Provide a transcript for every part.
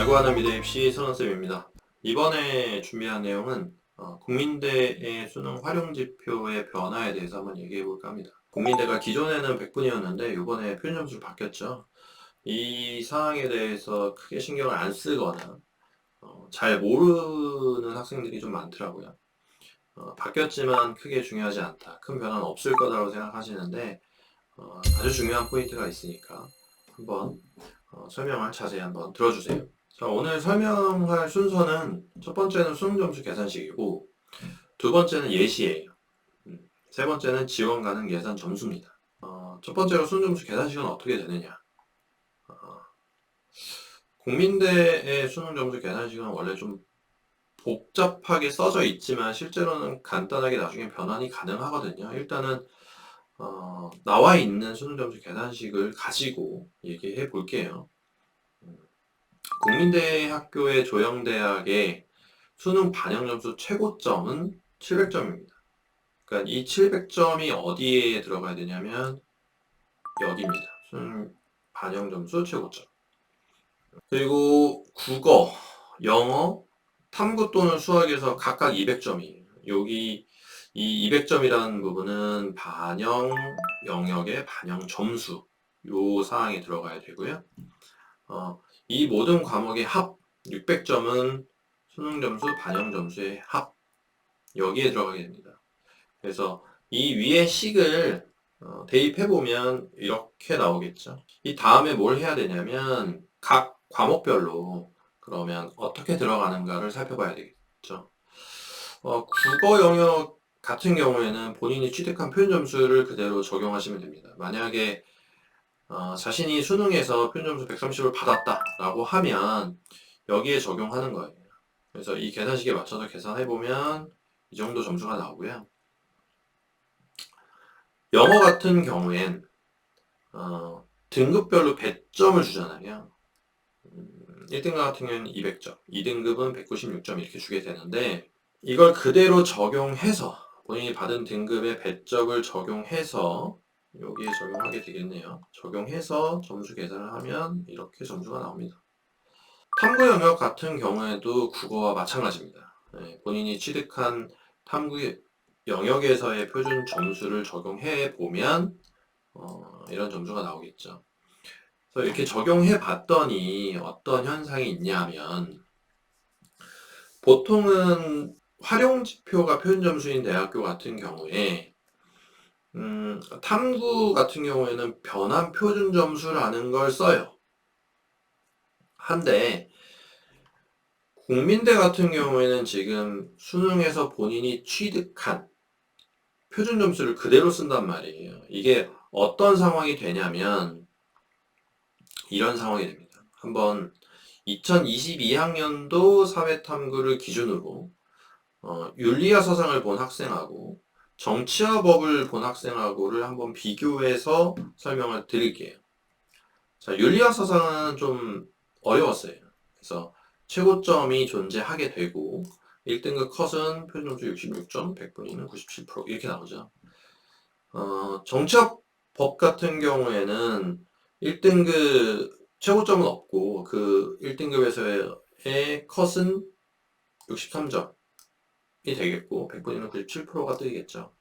알고 하는 미래 입시 선원쌤입니다. 이번에 준비한 내용은 어, 국민대의 수능 활용 지표의 변화에 대해서 한번 얘기해 볼까 합니다. 국민대가 기존에는 100분이었는데 이번에 표준 점수로 바뀌었죠. 이 사항에 대해서 크게 신경을 안 쓰거나 어, 잘 모르는 학생들이 좀 많더라고요. 어, 바뀌었지만 크게 중요하지 않다. 큰 변화는 없을 거라고 생각하시는데 어, 아주 중요한 포인트가 있으니까 한번 어, 설명을 자세히 한번 들어주세요. 자, 오늘 설명할 순서는 첫 번째는 수능 점수 계산식이고 두 번째는 예시예요. 음, 세 번째는 지원 가능 예산 점수입니다. 어, 첫 번째로 수능 점수 계산식은 어떻게 되느냐? 어, 국민대의 수능 점수 계산식은 원래 좀 복잡하게 써져 있지만 실제로는 간단하게 나중에 변환이 가능하거든요. 일단은 어, 나와 있는 수능 점수 계산식을 가지고 얘기해 볼게요. 국민대학교의 조영대학의 수능 반영 점수 최고점은 700점입니다. 그러니까 이 700점이 어디에 들어가야 되냐면 여기입니다. 수능 반영 점수 최고점. 그리고 국어, 영어, 탐구 또는 수학에서 각각 200점이에요. 여기 이 200점이라는 부분은 반영 영역의 반영 점수 요 사항에 들어가야 되고요. 어, 이 모든 과목의 합 600점은 수능 점수, 반영 점수의 합 여기에 들어가게 됩니다. 그래서 이 위에 식을 어, 대입해 보면 이렇게 나오겠죠. 이 다음에 뭘 해야 되냐면 각 과목별로 그러면 어떻게 들어가는가를 살펴봐야 되겠죠. 어, 국어 영역 같은 경우에는 본인이 취득한 표현 점수를 그대로 적용하시면 됩니다. 만약에 어, 자신이 수능에서 표준 점수 130을 받았다라고 하면 여기에 적용하는 거예요. 그래서 이 계산식에 맞춰서 계산해 보면 이 정도 점수가 나오고요. 영어 같은 경우엔 어, 등급별로 100점을 주잖아요. 음, 1등급 같은 경우는 200점, 2등급은 196점 이렇게 주게 되는데 이걸 그대로 적용해서 본인이 받은 등급의 배적을 적용해서 여기에 적용하게 되겠네요. 적용해서 점수 계산을 하면 이렇게 점수가 나옵니다. 탐구 영역 같은 경우에도 국어와 마찬가지입니다. 네, 본인이 취득한 탐구 영역에서의 표준 점수를 적용해 보면 어, 이런 점수가 나오겠죠. 그래서 이렇게 적용해 봤더니 어떤 현상이 있냐면 보통은 활용 지표가 표준 점수인 대학교 같은 경우에 음, 탐구 같은 경우에는 변환 표준 점수라는 걸 써요. 한데 국민대 같은 경우에는 지금 수능에서 본인이 취득한 표준 점수를 그대로 쓴단 말이에요. 이게 어떤 상황이 되냐면 이런 상황이 됩니다. 한번 2022학년도 사회탐구를 기준으로 어, 윤리와 서상을 본 학생하고 정치와 법을 본 학생하고를 한번 비교해서 설명을 드릴게요. 자, 윤리학 서상은 좀 어려웠어요. 그래서 최고점이 존재하게 되고 1등급 컷은 표준점수 66점, 100분위는 97% 이렇게 나오죠. 어, 정치학 법 같은 경우에는 1등급 최고점은 없고 그 1등급에서의 컷은 63점 이 되겠고 100분위는 97%가 뜨겠죠.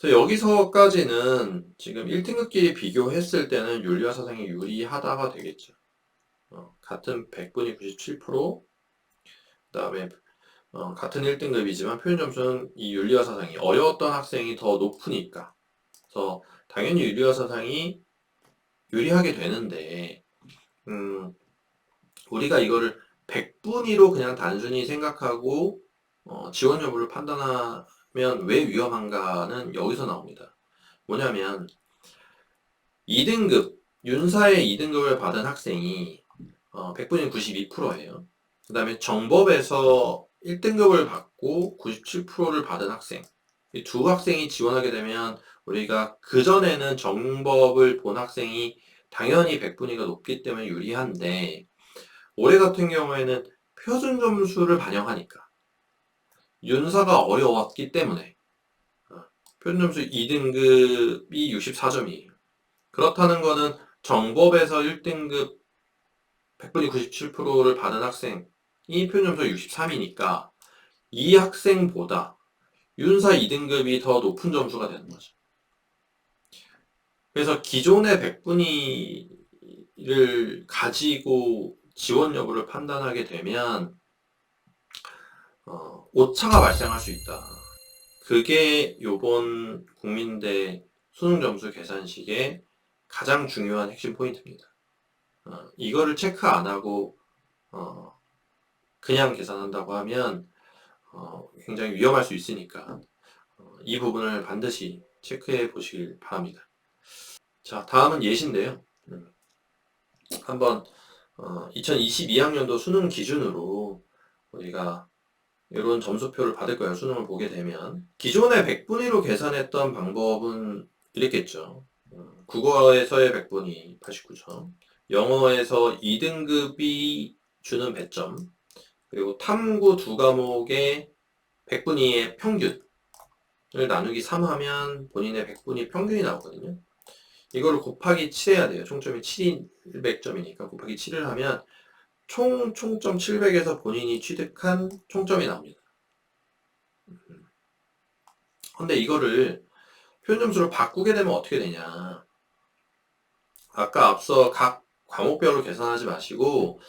그래서 여기서까지는 지금 1등급끼리 비교했을 때는 윤리와 사상이 유리하다가 되겠죠. 어, 같은 100분이 97%, 그 다음에 어, 같은 1등급이지만 표현 점수는 이 윤리와 사상이 어려웠던 학생이 더 높으니까. 그래서 당연히 윤리와 사상이 유리하게 되는데, 음, 우리가 이거를 100분위로 그냥 단순히 생각하고 어, 지원 여부를 판단하면 왜 위험한가는 여기서 나옵니다. 뭐냐면 2등급 윤사의 2등급을 받은 학생이 어, 100분의 92%예요. 그 다음에 정법에서 1등급을 받고 97%를 받은 학생 이 두 학생이 지원하게 되면 우리가 그전에는 정법을 본 학생이 당연히 100분위가 높기 때문에 유리한데 올해 같은 경우에는 표준 점수를 반영하니까 윤사가 어려웠기 때문에 어, 표준점수 2등급이 64점이에요. 그렇다는 거는 정법에서 1등급 100분이 97%를 받은 학생이 표준 점수가 63이니까 이 학생보다 윤사 2등급이 더 높은 점수가 되는 거죠. 그래서 기존의 100분위를 가지고 지원 여부를 판단하게 되면 어, 오차가 발생할 수 있다. 그게 요번 국민대 수능 점수 계산식의 가장 중요한 핵심 포인트입니다. 어, 이거를 체크 안 하고 어, 그냥 계산한다고 하면 어, 굉장히 위험할 수 있으니까 어, 이 부분을 반드시 체크해 보시길 바랍니다. 자, 다음은 예시인데요. 음, 한번 2022학년도 수능 기준으로 우리가 이런 점수표를 받을 거예요. 수능을 보게 되면 기존의 100분위로 계산했던 방법은 이랬겠죠. 어, 국어에서의 100분위 89점, 영어에서 2등급이 주는 배점, 그리고 탐구 두 과목의 100분위의 평균을 나누기 3 하면 본인의 100분위 평균이 나오거든요. 이거를 곱하기 7 해야 돼요. 총점이 700점이니까 곱하기 7을 하면 총 총점 700에서 본인이 취득한 총점이 나옵니다. 근데 이거를 표현 점수를 바꾸게 되면 어떻게 되냐. 아까 앞서 각 과목별로 계산하지 마시고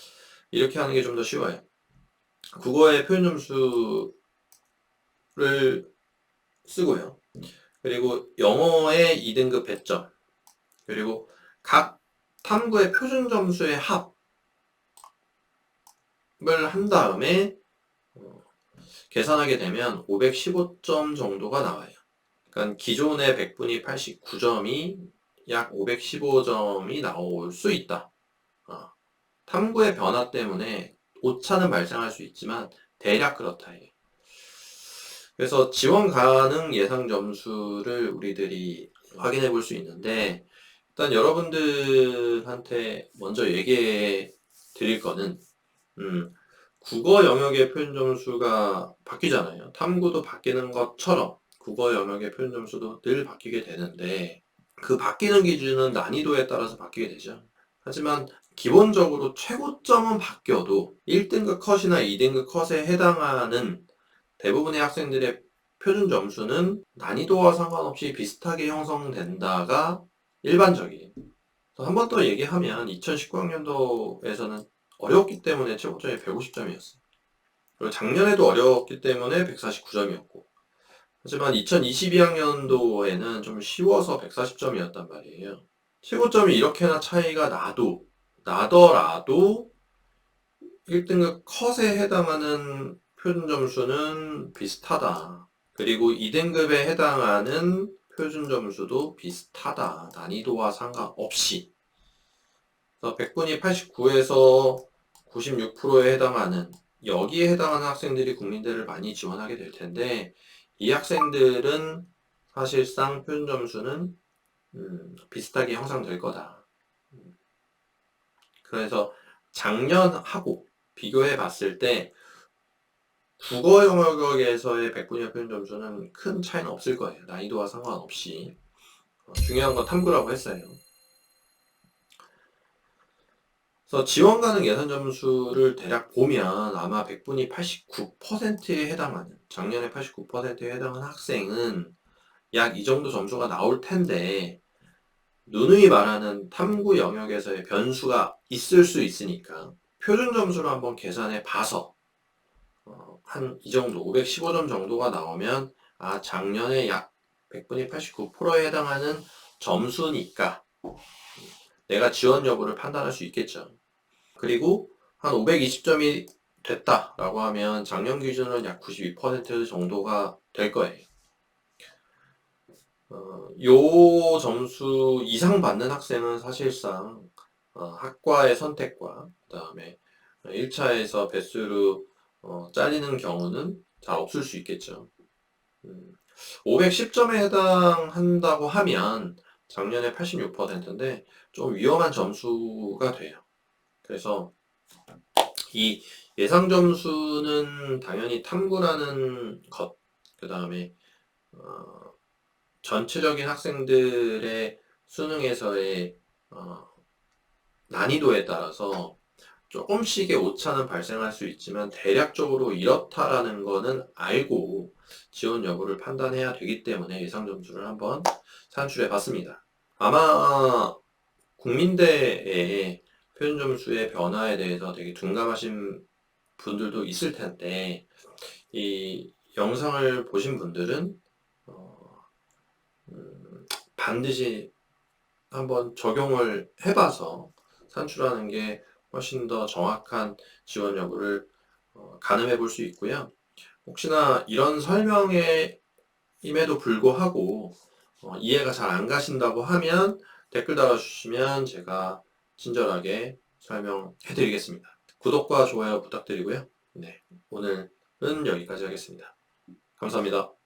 이렇게 하는 게 좀 더 쉬워요. 국어의 표현 점수를 쓰고요. 그리고 영어의 2등급 배점, 그리고 각 탐구의 표준 점수의 합을 한 다음에 어, 계산하게 되면 515점 정도가 나와요. 그러니까 기존의 100분이 89점이 약 515점이 나올 수 있다. 어, 탐구의 변화 때문에 오차는 발생할 수 있지만 대략 그렇다. 그래서 지원 가능 예상 점수를 우리들이 확인해 볼 수 있는데 일단 여러분들한테 먼저 얘기해 드릴 거는 음, 국어 영역의 표현 점수가 바뀌잖아요. 탐구도 바뀌는 것처럼 국어 영역의 표현 점수도 늘 바뀌게 되는데 그 바뀌는 기준은 난이도에 따라서 바뀌게 되죠. 하지만 기본적으로 최고점은 바뀌어도 1등급 컷이나 2등급 컷에 해당하는 대부분의 학생들의 표준 점수는 난이도와 상관없이 비슷하게 형성된다가 일반적이에요. 한번 더 얘기하면 2019학년도에서는 어려웠기 때문에 최고점이 150점이었어요. 그리고 작년에도 어려웠기 때문에 149점이었고 하지만 2022학년도에는 좀 쉬워서 140점이었단 말이에요. 최고점이 이렇게나 차이가 나도 나더라도 1등급 컷에 해당하는 표준 점수는 비슷하다. 그리고 2등급에 해당하는 표준 점수도 비슷하다. 난이도와 상관없이. 100분이 89에서 96%에 해당하는 여기에 해당하는 학생들이 국민대를 많이 지원하게 될 텐데 이 학생들은 사실상 표준 점수는 음, 비슷하게 형성될 거다. 그래서 작년하고 비교해 봤을 때 국어 영역에서의 100분위의 표현 점수는 큰 차이는 없을 거예요. 난이도와 상관없이. 어, 중요한 건 탐구라고 했어요. 그래서 지원 가능 예산 점수를 대략 보면 아마 100분이 89%에 해당하는, 작년에 89%에 해당하는 학생은 약 이 정도 점수가 나올 텐데, 누누이 말하는 탐구 영역에서의 변수가 있을 수 있으니까 표준 점수를 한번 계산해 봐서 어, 한이 정도 515점 정도가 나오면 아 작년에 약 100분의 89%에 해당하는 점수니까 내가 지원 여부를 판단할 수 있겠죠. 그리고 한 520점이 됐다라고 하면 작년 기준은 약92% 정도가 될 거예요. 어, 요 점수 이상 받는 학생은 사실상 어, 학과의 선택과 그 다음에 1차에서 배수로 어, 잘리는 경우는 잘 없을 수 있겠죠. 음, 510점에 해당한다고 하면 작년에 86%인데 좀 위험한 점수가 돼요. 그래서 이 예상 점수는 당연히 탐구라는 것, 그 다음에 어, 전체적인 학생들의 수능에서의 어, 난이도에 따라서 조금씩의 오차는 발생할 수 있지만 대략적으로 이렇다라는 거는 알고 지원 여부를 판단해야 되기 때문에 예상 점수를 한번 산출해 봤습니다. 아마 국민대의 표준 점수의 변화에 대해서 되게 둔감하신 분들도 있을 텐데 이 영상을 보신 분들은 어, 음, 반드시 한번 적용을 해봐서 산출하는 게 훨씬 더 정확한 지원 여부를 어, 가늠해 볼 수 있고요. 혹시나 이런 설명에 임에도 불구하고 어, 이해가 잘 안 가신다고 하면 댓글 달아주시면 제가 친절하게 설명해 드리겠습니다. 구독과 좋아요 부탁드리고요. 네, 오늘은 여기까지 하겠습니다. 감사합니다.